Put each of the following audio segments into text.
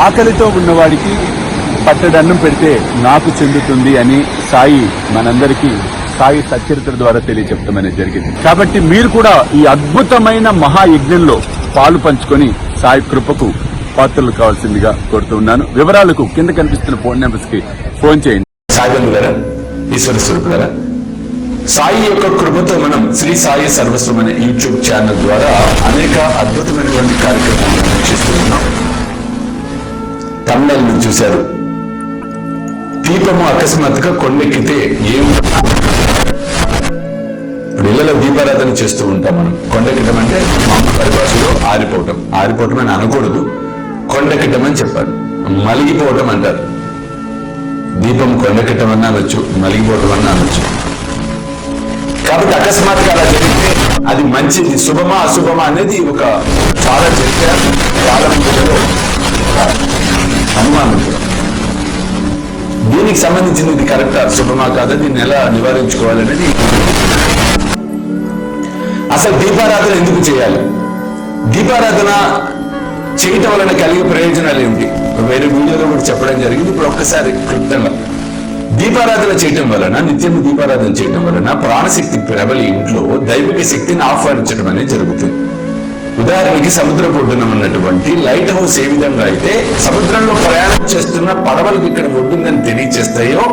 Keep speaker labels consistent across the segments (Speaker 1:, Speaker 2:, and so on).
Speaker 1: ఆకలితో ఉన్నవాడికి పట్టడన్నం పెడితే నాకు చెందుతుంది అని సాయి మనందరికీ సాయి సచరిత్ర ద్వారా తెలియచెప్తామని జరిగింది. కాబట్టి మీరు కూడా ఈ అద్భుతమైన మహాయజ్ఞంలో పాలు పంచుకొని సాయి కృపకు పాత్రలు కావాల్సిందిగా కోరుతున్నాను వివరాలకు కింద కనిపిస్తున్న ఫోన్ నెంబర్స్కి ఫోన్ చేయండి.
Speaker 2: సాయిబంధులారా ఈశ్వర స్వరూపులారా సాయి యొక్క కృపతో మనం శ్రీ సాయి సర్వస్వం అనే యూట్యూబ్ ఛానల్ ద్వారా అనేక అద్భుతమైనటువంటి కార్యక్రమాలను చేస్తున్నాం ఉన్నాం. తమిళను చూశారు. దీపము అకస్మాత్తుగా కొండెక్కితే ఏం ఇప్పుడు ఇళ్ళలో దీపారాధన చేస్తూ ఉంటాం మనం. కొండెక్కడం అంటే మామూలు పరిభాషలో ఆరిపోవటం. ఆరిపోవటం అని అనకూడదు. కొండెక్కటం అని చెప్పారు మలిగిపోవటం అంటారు. దీపం కొండెక్కటం అన్న అనొచ్చు మలిగిపోవటం అన్న అనొచ్చు. కాబట్టి అకస్మాత్తుగా అలా జరిగితే అది మంచిది. శుభమా అశుభమా అనేది ఒక చాలా చరిత్ర చాలా మందిలో అనుమానం. దీనికి సంబంధించింది ఇది కరెక్టా? శుభమా కాదా? దీన్ని ఎలా నివారించుకోవాలనేది అసలు దీపారాధన ఎందుకు చేయాలి? దీపారాధన చేయటం వలన కలిగే ప్రయోజనాలు ఏమిటి? వేరే వీడియోలో కూడా చెప్పడం జరిగింది. ఇప్పుడు ఒక్కసారి క్లుప్తంగా. దీపారాధన చేయటం వలన నిత్యం దీపారాధన చేయటం వలన ప్రాణశక్తి ప్రబలి ఇంట్లో దైవిక శక్తిని ఆహ్వానించడం అనేది జరుగుతుంది. ఉదాహరణకి సముద్ర ఒడ్డున ఉన్నటువంటి లైట్ హౌస్ ఏ విధంగా అయితే సముద్రంలో ప్రయాణం చేస్తున్న పడవలకు ఇక్కడ ఒడ్డుందని తెలియచేస్తాయో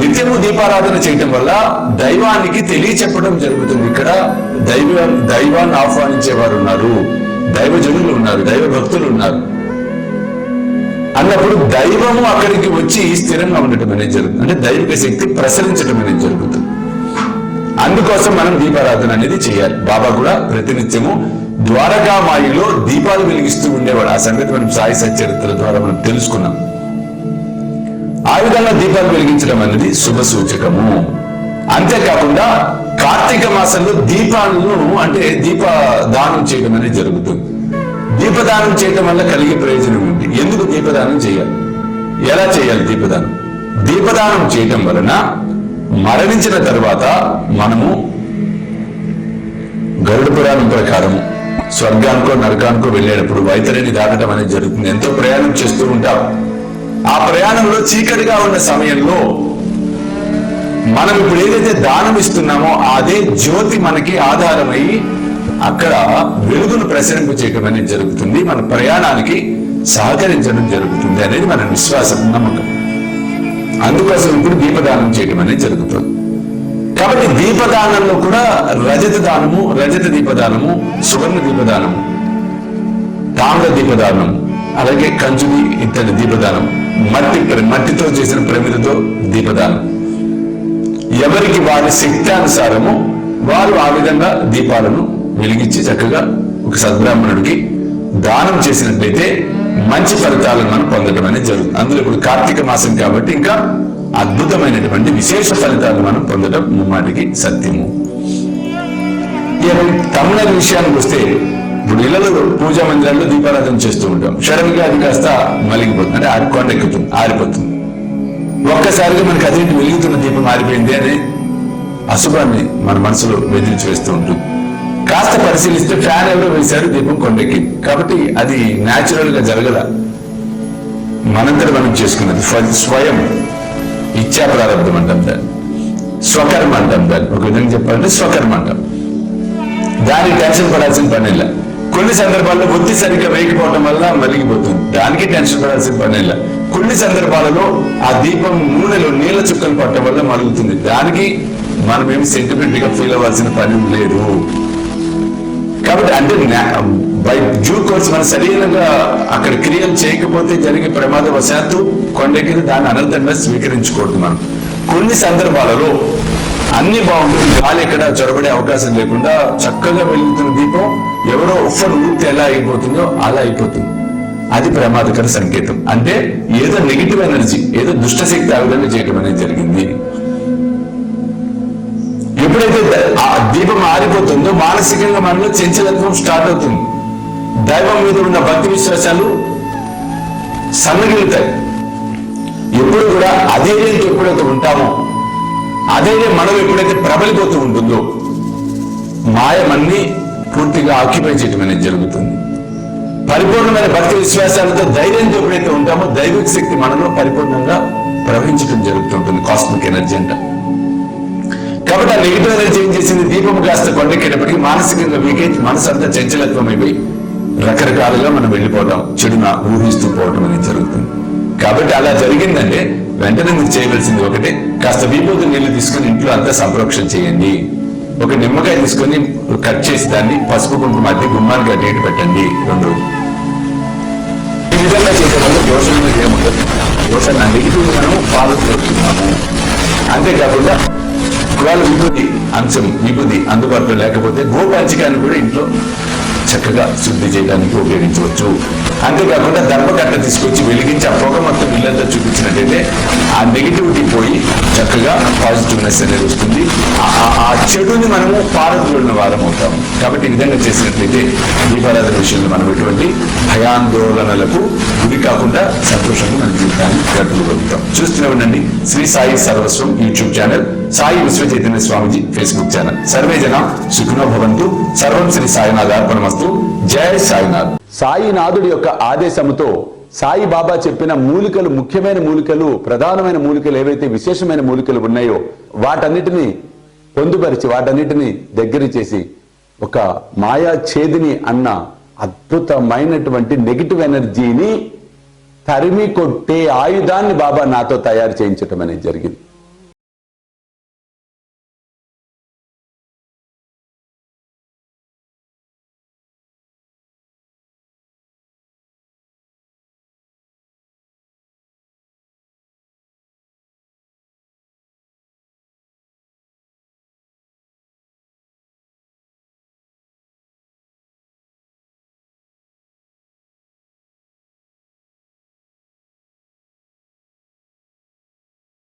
Speaker 2: నిత్యము దీపారాధన చేయటం వల్ల దైవానికి తెలియచెప్పడం జరుగుతుంది. ఇక్కడ దైవ దైవాన్ని ఆహ్వానించేవారు ఉన్నారు. దైవజనులు ఉన్నారు దైవ భక్తులు ఉన్నారు. అన్నప్పుడు దైవము అక్కడికి వచ్చి స్థిరంగా ఉండటం అనేది జరుగుతుంది. అంటే దైవిక శక్తి ప్రసరించడం అనేది జరుగుతుంది. అందుకోసం మనం దీపారాధన అనేది చేయాలి. బాబా కూడా ప్రతినిత్యము ద్వారకామాయిలో దీపాలు వెలిగిస్తూ ఉండేవాడు. ఆ సంగతి మనం సాయి సచరిత్ర ద్వారా మనం తెలుసుకున్నాం. ఆ విధంగా దీపాలు వెలిగించడం అనేది శుభ సూచకము. అంతేకాకుండా కార్తీక మాసంలో దీపాలను అంటే దీప దానం చేయడం అనేది జరుగుతుంది. దీపదానం చేయటం వల్ల కలిగే ప్రయోజనం ఉంది ఎందుకు దీపదానం చేయాలి? ఎలా చేయాలి దీపదానం? దీపదానం చేయటం వలన మరణించిన తర్వాత మనము గరుడ పురాణం ప్రకారము స్వర్గానికో నరకానికో వెళ్ళేటప్పుడు వైతరిని దాటడం అనేది జరుగుతుంది. ఎంతో ప్రయాణం చేస్తూ ఉంటాం. ఆ ప్రయాణంలో చీకటిగా ఉన్న సమయంలో మనం ఇప్పుడు ఏదైతే దానం ఇస్తున్నామో అదే జ్యోతి మనకి ఆధారమై అక్కడ వెలుగును ప్రసరింపు చేయడం అనేది జరుగుతుంది. మన ప్రయాణానికి సహకరించడం జరుగుతుంది అనేది మన విశ్వాసం నమ్మకం. అందుకోసం ఇప్పుడు దీపదానం చేయడం అనేది జరుగుతుంది. కాబట్టి దీపదానంలో కూడా రజత దానము రజత దీపదానము సువర్ణ దీపదానము తామ్ర దీపదానం అలాగే కంచుని ఇత్తడి దీపదానం మట్టి మట్టితో చేసిన ప్రమిదతో దీపదానం. ఎవరికి వారి శక్తానుసారము వారు ఆ విధంగా దీపాలను వెలిగించి చక్కగా ఒక సద్బ్రాహ్మణుడికి దానం చేసినట్లయితే మంచి ఫలితాలను మనం పొందడం అనేది జరుగుతుంది. అందులో ఇప్పుడు కార్తీక మాసం కాబట్టి ఇంకా అద్భుతమైనటువంటి విశేష ఫలితాలు మనం పొందడం ముమ్మాటికి సత్యము. తమిళ విషయానికి వస్తే ఇప్పుడు ఇళ్ళలో పూజా మందిరాల్లో దీపారాధన చేస్తూ ఉంటాం. సడన్గా అది కాస్త మలిగిపోతుంది. అంటే ఆరి కొండెక్కుతుంది ఆరిపోతుంది. ఒక్కసారిగా మనకి అదేంటి వెలుగుతున్న దీపం ఆరిపోయింది అనే అశుభాన్ని మన మనసులో వెదిరించి వేస్తూ ఉంటుంది కాస్త పరిశీలిస్తే ఫ్యాన్ ఎవరో వేశారు దీపం కొండెక్కింది కాబట్టి అది న్యాచురల్గా జరగల మనంతట మనం చేసుకున్నది. స్వయం ఇచ్చా ప్రారంభం అంటాం దాన్ని. స్వకర్మ అంటాం దాన్ని. ఒక విధంగా చెప్పాలంటే స్వకర్మ అంటాం దానికి టెన్షన్ పడాల్సిన పని లేదు. కొన్ని సందర్భాల్లో ఒత్తి సరిగ్గా వేయకపోవడం వల్ల మలిగిపోతుంది దానికి టెన్షన్ పడాల్సిన పని లేదు. కొన్ని సందర్భాలలో ఆ దీపం నూనెలో నీళ్ళ చుక్కలు పట్టడం వల్ల మలుగుతుంది దానికి మనమేమి సెంటిమెంట్గా ఫీల్ అవ్వాల్సిన పని లేదు. కాబట్టి అంటే బై డ్యూ కోర్స్ మన శరీరంగా అక్కడ క్రియలు చేయకపోతే జరిగే ప్రమాదవశాత్తు కొండెక్కిన దాన్ని అనంతంగా స్వీకరించకూడదు మనం. కొన్ని సందర్భాలలో అన్ని బాగుంటుంది గాలి ఎక్కడ చొరబడే అవకాశం లేకుండా చక్కగా వెలుగుతున్న దీపం ఎవరో ఒక్కరు ఊపితే ఎలా అయిపోతుందో అలా అయిపోతుంది. అది ప్రమాదకర సంకేతం. అంటే ఏదో నెగిటివ్ ఎనర్జీ ఏదో దుష్టశక్తి ఆ విధంగా చేయడం అనేది జరిగింది. ఎప్పుడైతే ఆ దీపం ఆరిపోతుందో మానసికంగా మనలో చంచలత్వం స్టార్ట్ అవుతుంది. దైవం మీద ఉన్న భక్తి విశ్వాసాలు సన్నగిలుతాయి ఎప్పుడు కూడా అధైర్యంతో ఎప్పుడైతే ఉంటామో అధైర్యం మనం ఎప్పుడైతే ప్రబలిపోతూ ఉంటుందో మాయమన్నీ పూర్తిగా ఆక్యుపై చేయటం అనేది జరుగుతుంది. పరిపూర్ణమైన భక్తి విశ్వాసాలతో ధైర్యంతో ఎప్పుడైతే ఉంటామో దైవిక శక్తి మనలో పరిపూర్ణంగా ప్రవహించడం జరుగుతుంటుంది కాస్మిక్ ఎనర్జీ అంట. కాబట్టి ఆ నెగిటివ్ ఎనర్జీ ఏం చేసింది? దీపం కాస్త కొండెక్కేటప్పటికి మానసికంగా వీకైతే మనసు అంతా చంచలత్వం అయిపోయి రకరకాలుగా మనం వెళ్ళిపోవడం చెడున ఊహిస్తూ పోవడం అనేది జరుగుతుంది. కాబట్టి అలా జరిగిందంటే వెంటనే మీరు చేయవలసింది ఒకటే కాస్త వీపోతు నీళ్ళు తీసుకుని ఇంట్లో అంతా సంప్రోక్షణ చేయండి. ఒక నిమ్మకాయ తీసుకొని కట్ చేసి దాన్ని పసుపు కుంకుమ అద్దె గుమ్మానికి అడ్డు ఇటు పెట్టండి. రెండు. ఈ విధంగా చేయడం వల్ల దోషం అనేది ఏముండదు దోషం నెగిటివ్ మనం ఫాలో చేస్తున్నాము. అంతేకాకుండా ఒకవేళ విభూతి అంశం విభూతి అందుబాటులో లేకపోతే గోపంచకాన్ని కూడా ఇంట్లో చక్కగా శుద్ధి చేయడానికి ఉపయోగించవచ్చు. అంతేకాకుండా ధర్మకట్ట తీసుకొచ్చి వెలిగించి ఆ పొగ మొత్తం ఇల్లంతా చూపించినట్టయితే ఆ నెగిటివిటీ పోయి చక్కగా పాజిటివ్నెస్ అనేది వస్తుంది. ఆ- చెడుని మనము పారదోడిన వారం అవుతాము. కాబట్టి ఈ విధంగా చేసినట్లయితే దీపారాధన విషయంలో మనం ఎటువంటి భయాందోళనలకు గురి కాకుండా సంతోషంగా మన జీవితాన్ని గడుపుకోగలుగుతాం. చూస్తూనే ఉండండి. శ్రీ సాయి సర్వస్వం YouTube channel Sai Vishwa Chaitanya Swamiji Facebook channel. Survey జన సుఖినో భవంతు. సర్వం శ్రీ సాయినాథ్ అర్పణమస్తు. జయ సాయినాథ్.
Speaker 1: సాయినాథుడి యొక్క ఆదేశముతో సాయి బాబా చెప్పిన మూలికలు ముఖ్యమైన మూలికలు ప్రధానమైన మూలికలు ఏవైతే విశేషమైన మూలికలు ఉన్నాయో వాటన్నిటిని పొందుపరిచి వాటన్నిటిని దగ్గర చేసి ఒక మాయా ఛేదిని అన్న అద్భుతమైనటువంటి నెగిటివ్ ఎనర్జీని తరిమి కొట్టే ఆయుధాన్ని బాబా నాతో తయారు చేయించటం అనేది జరిగింది.